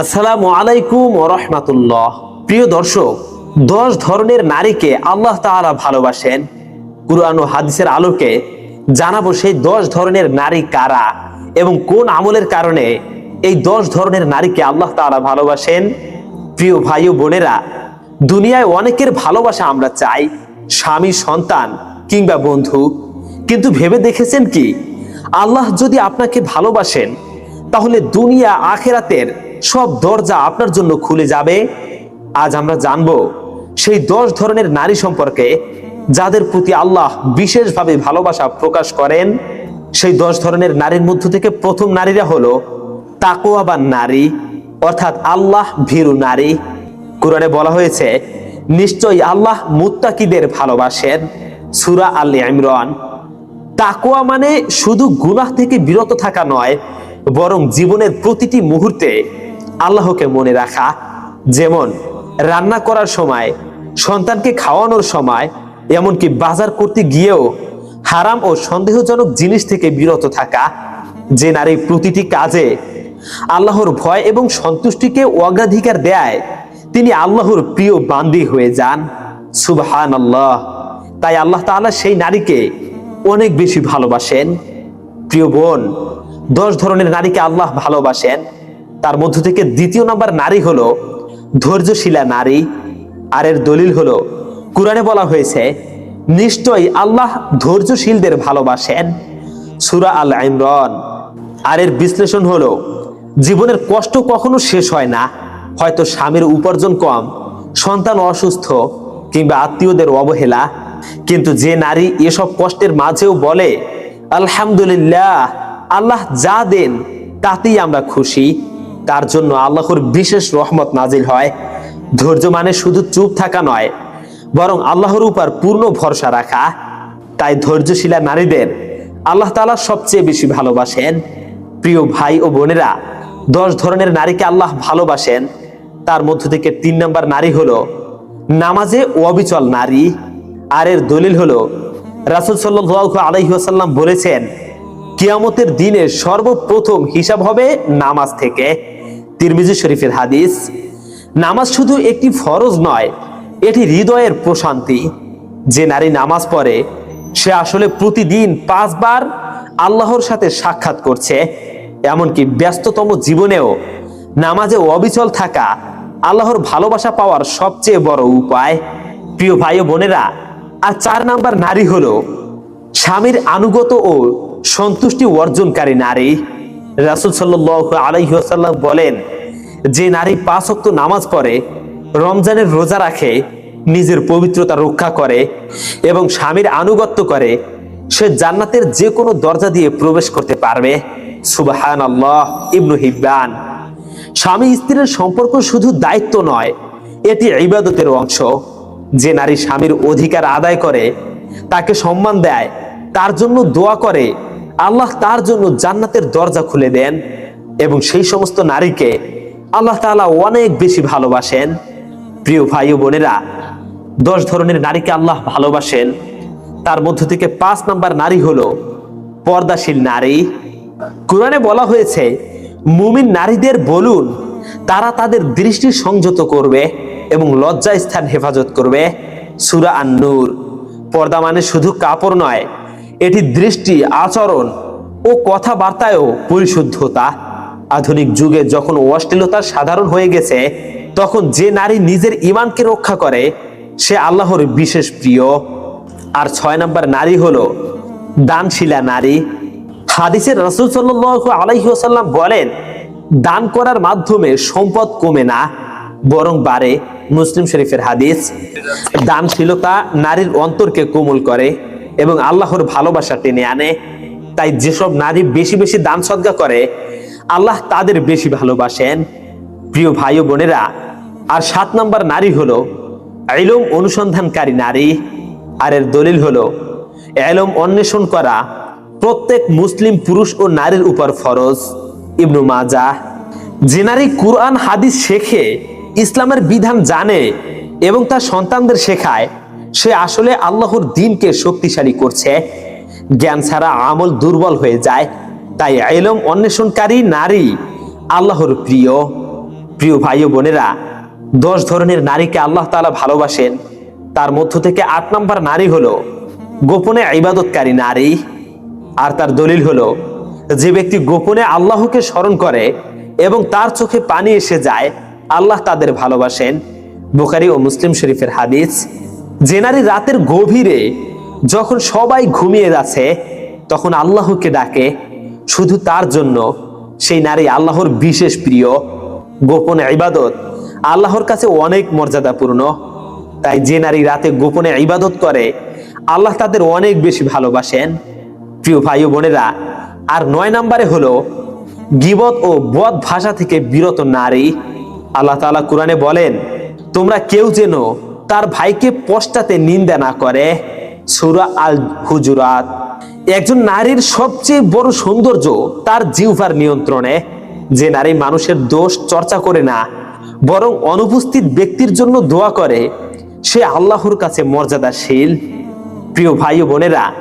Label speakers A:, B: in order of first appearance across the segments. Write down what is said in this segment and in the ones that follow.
A: আসসালামু আলাইকুম রহমাতুল্লাহ। প্রিয় দর্শক, দশ ধরনের নারীকে আল্লাহ তাআলা ভালোবাসেন। কুরআন ও হাদিসের আলোকে জানাব সেই দশ ধরনের নারী কারা এবং কোন আমলের কারণে এই দশ ধরনের নারীকে আল্লাহ তাআলা ভালোবাসেন। প্রিয় ভাই ও বোনেরা, দুনিয়ায় অনেকের ভালোবাসা আমরা চাই, স্বামী, সন্তান কিংবা বন্ধু। কিন্তু ভেবে দেখেছেন কি? আল্লাহ যদি আপনাকে ভালোবাসেন, তাহলে দুনিয়া, আখেরাতের সব দরজা আপনার জন্য খুলে যাবে। আজ আমরা জানব সেই দশ ধরনের নারী সম্পর্কে যাদের প্রতি আল্লাহ বিশেষভাবে ভালোবাসা প্রকাশ করেন। সেই দশ ধরনের নারীর মধ্য থেকে প্রথম নারীরা হলো তাকোয়াবান নারী, অর্থাৎ আল্লাহ ভীরু নারী। কোরআনে বলা হয়েছে, নিশ্চয়ই আল্লাহ মুত্তাকিদের ভালোবাসেন। সুরা আল ইমরান। তাকোয়া মানে শুধু গুনাহ থেকে বিরত থাকা নয়, বরং জীবনের প্রতিটি মুহূর্তে আল্লাহকে মনে রাখা। যেমন, রান্না করার সময়, সন্তানকে খাওয়ানোর সময়, এমনকি বাজার করতে গিয়েও হারাম ও সন্দেহজনক জিনিস থেকে বিরত থাকা। যে নারী প্রতিটি কাজে আল্লাহর ভয় এবং সন্তুষ্টিকে অগ্রাধিকার দেয়, তিনি আল্লাহর প্রিয় বান্দি হয়ে যান। সুবহান আল্লাহ তাই আল্লাহ তাআলা সেই নারীকে অনেক বেশি ভালোবাসেন। প্রিয় বোন, দশ ধরনের নারীকে আল্লাহ ভালোবাসেন। তার মধ্য থেকে দ্বিতীয় নাম্বার নারী হলো ধৈর্যশীলা নারী। আর এর দলিল হলো, কোরআনে বলা হয়েছে, নিশ্চয়ই আল্লাহ ধৈর্যশীলদের ভালোবাসেন। সুরা আল ইমরান। আর এর বিশ্লেষণ হলো, জীবনের কষ্ট কখনো শেষ হয় না। হয়তো স্বামীর উপার্জন কম, সন্তান অসুস্থ, কিংবা আত্মীয়দের অবহেলা। কিন্তু যে নারী এসব কষ্টের মাঝেও বলে, আলহামদুলিল্লাহ, আল্লাহ যা দেন, তাতেই আমরা খুশি। তার জন্য আল্লাহর বিশেষ রহমত নাজিল হয়। ধৈর্য মানে শুধু চুপ থাকা নয়, বরং আল্লাহর উপর পূর্ণ ভরসা রাখা। তাই ধৈর্যশীলা নারীদের আল্লাহ তাআলা সবচেয়ে বেশি ভালোবাসেন। প্রিয় ভাই ও বোনেরা, দশ ধরনের নারীকে আল্লাহ ভালোবাসেন। তার মধ্য থেকে তিন নম্বর নারী হলো নামাজে অবিচল নারী। আর এর দলিল হলো, রাসুল সাল্লাহ আলাইসাল্লাম বলেছেন, কিয়ামতের দিনে সর্বপ্রথম হিসাব হবে নামাজ থেকে। তিরমিজি শরীফের হাদিস, নামাজ শুধু একটি ফরজ নয়, এটি হৃদয়ের প্রশান্তি। যে নারী নামাজ পড়ে, সে আসলে প্রতিদিন পাঁচবার আল্লাহর সাথে সাক্ষাৎ করছে। এমনকি ব্যস্ততম জীবনেও নামাজে অবিচল থাকা আল্লাহর ভালোবাসা পাওয়ার সবচেয়ে বড় উপায়। প্রিয় ভাই বোনেরা, আর চার নাম্বার নারী হলো স্বামীর আনুগত ও সন্তুষ্টি অর্জনকারী নারী। রাসুল সাল্লাহ আলাইসাল্লাম বলেন যে নারী পাঁচ নামাজ পড়ে, রমজানের রোজা রাখে, নিজের পবিত্রতা রক্ষা করে এবং স্বামীর আনুগত্য করে, সে জান্নাতের যে কোনো দরজা দিয়ে প্রবেশ করতে পারবে। সুবাহান আল্লাহ ইবনু হিব্বান। স্বামী স্ত্রীর সম্পর্ক শুধু দায়িত্ব নয়, এটি ইবাদতের অংশ। যে নারী স্বামীর অধিকার আদায় করে, তাকে সম্মান দেয়, তার জন্য দোয়া করে, আল্লাহ তার জন্য জান্নাতের দরজা খুলে দেন এবং সেই সমস্ত নারীকে আল্লাহ তাআলা অনেক বেশি ভালোবাসেন। প্রিয় ভাই ও বোনেরা, দশ ধরনের নারীকে আল্লাহ ভালোবাসেন। তার মধ্য থেকে পাঁচ নাম্বার নারী হলো পর্দাশীল নারী। কোরআনে বলা হয়েছে, মুমিন নারীদের বলুন, তারা তাদের দৃষ্টি সংযত করবে এবং লজ্জা স্থান হেফাজত করবে। সুরা আন্নুর, পর্দা মানে শুধু কাপড় নয়, এটি দৃষ্টি, আচরণ ও কথাবার্তায়ও পরিশুদ্ধতা। আধুনিক যুগে যখন অশ্লীলতা সাধারণ হয়ে গেছে, তখন যে নারী নিজের ইমানকে রক্ষা করে, সে আল্লাহর বিশেষ প্রিয়। আর ছয় নম্বর নারী হলো দানশীলা নারী। হাদিসের রসুল সাল্লাহ আলাইসাল্লাম বলেন, দান করার মাধ্যমে সম্পদ কমে না, বরং বাড়ে। মুসলিম শরীফের হাদিস, দানশীলতা নারীর অন্তরকে কোমল করে এবং আল্লাহর ভালোবাসা টেনে আনে। তাই যেসব নারী বেশি বেশি দান সদ্গা করে আল্লাহ তাদের বেশি ভালোবাসেন। প্রিয় ভাই বোনেরা, আর সাত নম্বর নারী হলো এলম অনুসন্ধানকারী নারী, আর এর দলিল হলো এলম অন্বেষণ করা প্রত্যেক মুসলিম পুরুষ ও নারীর উপর ফরজ। ইবনু মাজা যে নারী কুরআন, হাদিস শেখে, ইসলামের বিধান জানে এবং তার সন্তানদের শেখায়, সে আসলে আল্লাহর দিনকে শক্তিশালী করছে। জ্ঞান ছাড়া আমল দুর্বল হয়ে যায়। তাই এলম অন্বেষণকারী নারী, আল্লাহর প্রিয় প্রিয় ভাই বোনেরা, দশ ধরনের নারীকে আল্লাহ তাআলা ভালোবাসেন। তার মধ্য থেকে আট নম্বর নারী হলো গোপনে ইবাদতকারী নারী, আর তার দলিল হলো যে ব্যক্তি গোপনে আল্লাহকে স্মরণ করে এবং তার চোখে পানি এসে যায়, আল্লাহ তাদের ভালোবাসেন। বোকারি ও মুসলিম শরীফের হাদিস, যে নারী রাতের গভীরে যখন সবাই ঘুমিয়ে যাচ্ছে, তখন আল্লাহকে ডাকে শুধু তার জন্য, সেই নারী আল্লাহর বিশেষ প্রিয়, গোপনে ইবাদত, আল্লাহর কাছে অনেক মর্যাদাপূর্ণ। তাই যে নারী রাতে গোপনে ইবাদত করে, আল্লাহ তাদের অনেক বেশি ভালোবাসেন। প্রিয় ভাই বোনেরা, আর নয় নম্বরে হলো, গিবত ও বদ ভাষা থেকে বিরত নারী। আল্লাহ তাআলা কোরআনে বলেন, তোমরা কেউ যেন তার ভাইকে পশ্চাতে নিন্দা না করে। সূরা আল হুজুরাত একজন নারীর সবচেয়ে বড় সৌন্দর্য তার জিহ্বার নিয়ন্ত্রণে। যে নারী মানুষের দোষ চর্চা করে না, বরং অনুপস্থিত ব্যক্তির জন্য দোয়া করে, সে আল্লাহর কাছে মর্যাদাশীল। প্রিয় ভাই বোনেরা,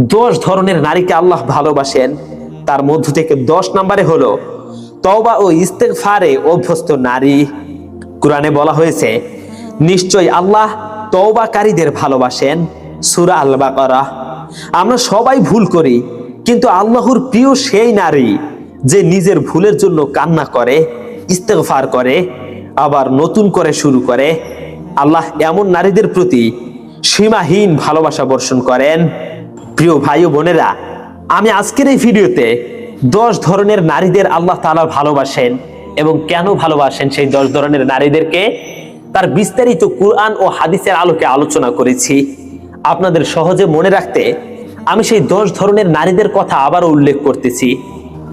A: দশ ধরনের নারীকে আল্লাহ ভালোবাসেন। তার মধ্য থেকে দশ নম্বরে হলো তওবা ও ইস্তেগফারে অভ্যস্ত নারী। কোরআনে বলা হয়েছে নিশ্চয় আল্লাহ তওবাকারীদের ভালোবাসেন। সূরা আল বাকারা আমরা সবাই ভুল করি, কিন্তু আল্লাহর প্রিয় সেই নারী যে নিজের ভুলের জন্য কান্না করে ইস্তেফার করে, আবার নতুন করে শুরু করে। আল্লাহ এমন নারীদের প্রতি সীমাহীন ভালোবাসা বর্ষণ করেন। প্রিয় ভাই বোনেরা, আমি আজকের এই ভিডিওতে দশ ধরনের নারীদের আল্লাহ তাআলা ভালোবাসেন এবং কেন ভালোবাসেন সেই দশ ধরনের নারীদেরকে তার বিস্তারিত কুরআন ও হাদিসের আলোকে আলোচনা করেছি। আপনাদের সহজে মনে রাখতে আমি সেই দশ ধরনের নারীদের কথা আবারও উল্লেখ করতেছি।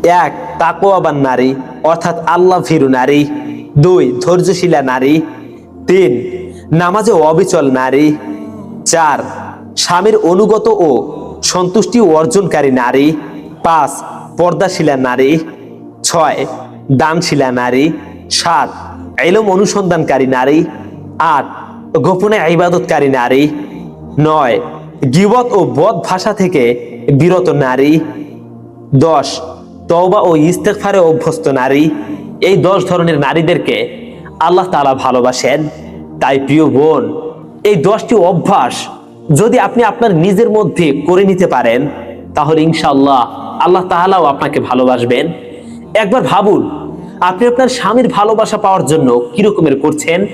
A: এক তাকোয়াবান নারী, অর্থাৎ আল্লাহ ভীরু নারী। দুই, ধৈর্যশীলা নারী। তিন, নামাজে অবিচল নারী। চার, স্বামীর অনুগত ও সন্তুষ্টি অর্জনকারী নারী। পাঁচ, পর্দাশীলা নারী। ছয়, দানশীলা নারী। সাত, এলম অনুসন্ধানকারী নারী। আট, গোপনে ইবাদতকারী নারী। নয়, গিবত ও বদ ভাষা থেকে বিরত নারী। দশ, তওবা ও ইস্তেকফারে অভ্যস্ত নারী। এই দশ ধরনের নারীদেরকে আল্লাহ তাআলা ভালোবাসেন। তাই প্রিয় বোন, এই দশটি অভ্যাস যদি আপনি আপনার নিজের মধ্যে করে নিতে পারেন, তাহলে ইনশাল্লাহ আল্লাহ তাআলাও আপনাকে ভালোবাসবেন। একবার ভাবুন, আপনি আপনার স্বামীর ভালোবাসা পাওয়ার জন্য কি রকমের করছেন?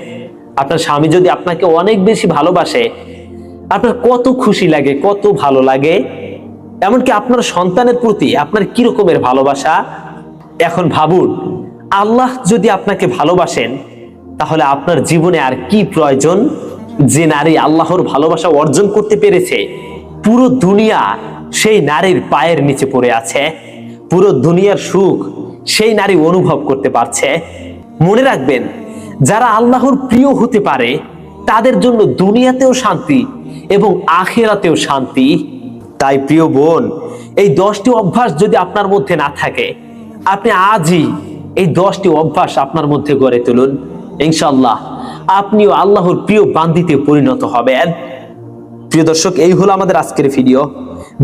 A: আপনার স্বামী যদি আপনাকে অনেক বেশি ভালোবাসে আপনার কত খুশি লাগে, কত ভালো লাগে? এমনকি আপনার সন্তানের প্রতি আপনার কি রকমের ভালোবাসা? এখন ভাবুন, আল্লাহ যদি আপনাকে ভালোবাসেন, তাহলে আপনার জীবনে আর কি প্রয়োজন? যে নারী আল্লাহর ভালোবাসা অর্জন করতে পেরেছে, পুরো দুনিয়া সেই নারীর পায়ের নিচে পড়ে আছে। পুরো দুনিয়ার সুখ সেই নারী অনুভব করতে পারছে। মনে রাখবেন, যারা আল্লাহর প্রিয় হতে পারে, তাদের জন্য দুনিয়াতেও শান্তি এবং আখেরাতেও শান্তি। তাই প্রিয় বোন, এই দশটি অভ্যাস যদি আপনার মধ্যে না থাকে, আপনি আজই এই দশটি অভ্যাস আপনার মধ্যে গড়ে তুলুন। ইনশাল্লাহ আপনিও আল্লাহর প্রিয় বান্দিতে পরিণত হবেন। প্রিয় দর্শক, এই হলো আমাদের আজকের ভিডিও।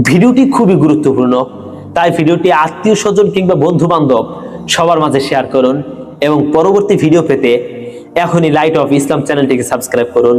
A: ভিডিওটি খুবই গুরুত্বপূর্ণ, তাই ভিডিওটি আত্মীয় স্বজন কিংবা বন্ধু বান্ধব সবার মাঝে শেয়ার করুন এবং পরবর্তী ভিডিও পেতে এখনই লাইট অফ ইসলাম চ্যানেলটিকে সাবস্ক্রাইব করুন।